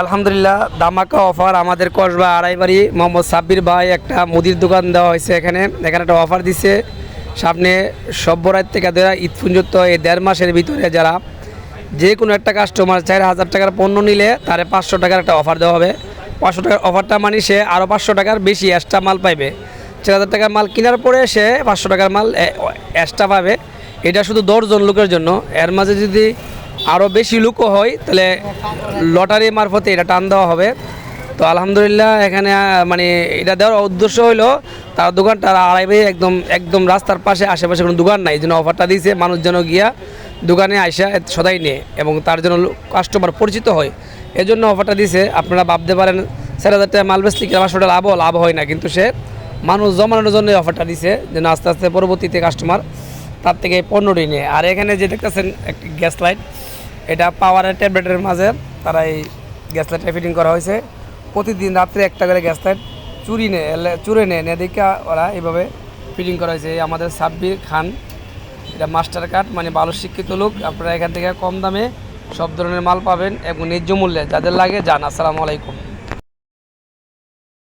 আলহামদুলিল্লাহ, দামাকা অফার আমাদের কসবা আড়াইবাড়ি মোহাম্মদ সাব্বির ভাই একটা মুদির দোকান দেওয়া হয়েছে এখানে। এখানে একটা অফার দিছে। সামনে সভ্যরাত থেকে দেওয়া ঈদ পর্যন্ত এই দেড় মাসের ভিতরে যারা যে কোনো একটা কাস্টমার চার হাজার টাকার পণ্য নিলে তারে পাঁচশো টাকার একটা অফার দেওয়া হবে। পাঁচশো টাকার অফারটা মানে সে আরও পাঁচশো টাকার বেশি এক্সট্রা মাল পাইবে। চার হাজার টাকার মাল কেনার পরে সে পাঁচশো টাকার মাল এক্সট্রা পাবে। এটা শুধু দশজন লোকের জন্য। এর মাঝে যদি আরও বেশি লুকও হয়, তাহলে লটারি মারফতে এটা টান দেওয়া হবে। তো আলহামদুলিল্লাহ এখানে মানে এটা দেওয়ার উদ্দেশ্য হলো তার দোকানটা আড়াইবে একদম একদম রাস্তার পাশে, আশেপাশে কোনো দোকান নাই জন্য অফারটা দিয়েছে মানুষ যেন গিয়া দোকানে আইসা সদাই নেয় এবং তার জন্য কাস্টমার পরিচিত হয়। এজন্য অফারটা দিয়েছে আপনারা ভাবতে পারেন, চার হাজার টাকা মাল বেচলে কি পাঁচশো টাকা লাভ লাভ হয় না, কিন্তু সে মানুষ জমানোর জন্য অফারটা দিছে, যেন আস্তে আস্তে পরবর্তীতে কাস্টমার তার থেকে পণ্যটি নেয়। আর এখানে যে দেখতেছেন একটি গ্যাস লাইট এটা পাওয়ারের ট্যাবলেটের মাঝে তারা এই গ্যাস লাইটটা ফিটিং করা হয়েছে। প্রতিদিন রাত্রে একটা করে গ্যাস লাইট চুরি নেয় চুরে নেয় নেদিকা ওরা এইভাবে ফিটিং করা হয়েছে। আমাদের সাব্বির খান, এটা মাস্টার কার্ড মানে ভালো শিক্ষিত লোক। আপনারা এখান থেকে কম দামে সব ধরনের মাল পাবেন এবং ন্যায্য মূল্যে যাদের লাগে যান। আসসালামু আলাইকুম।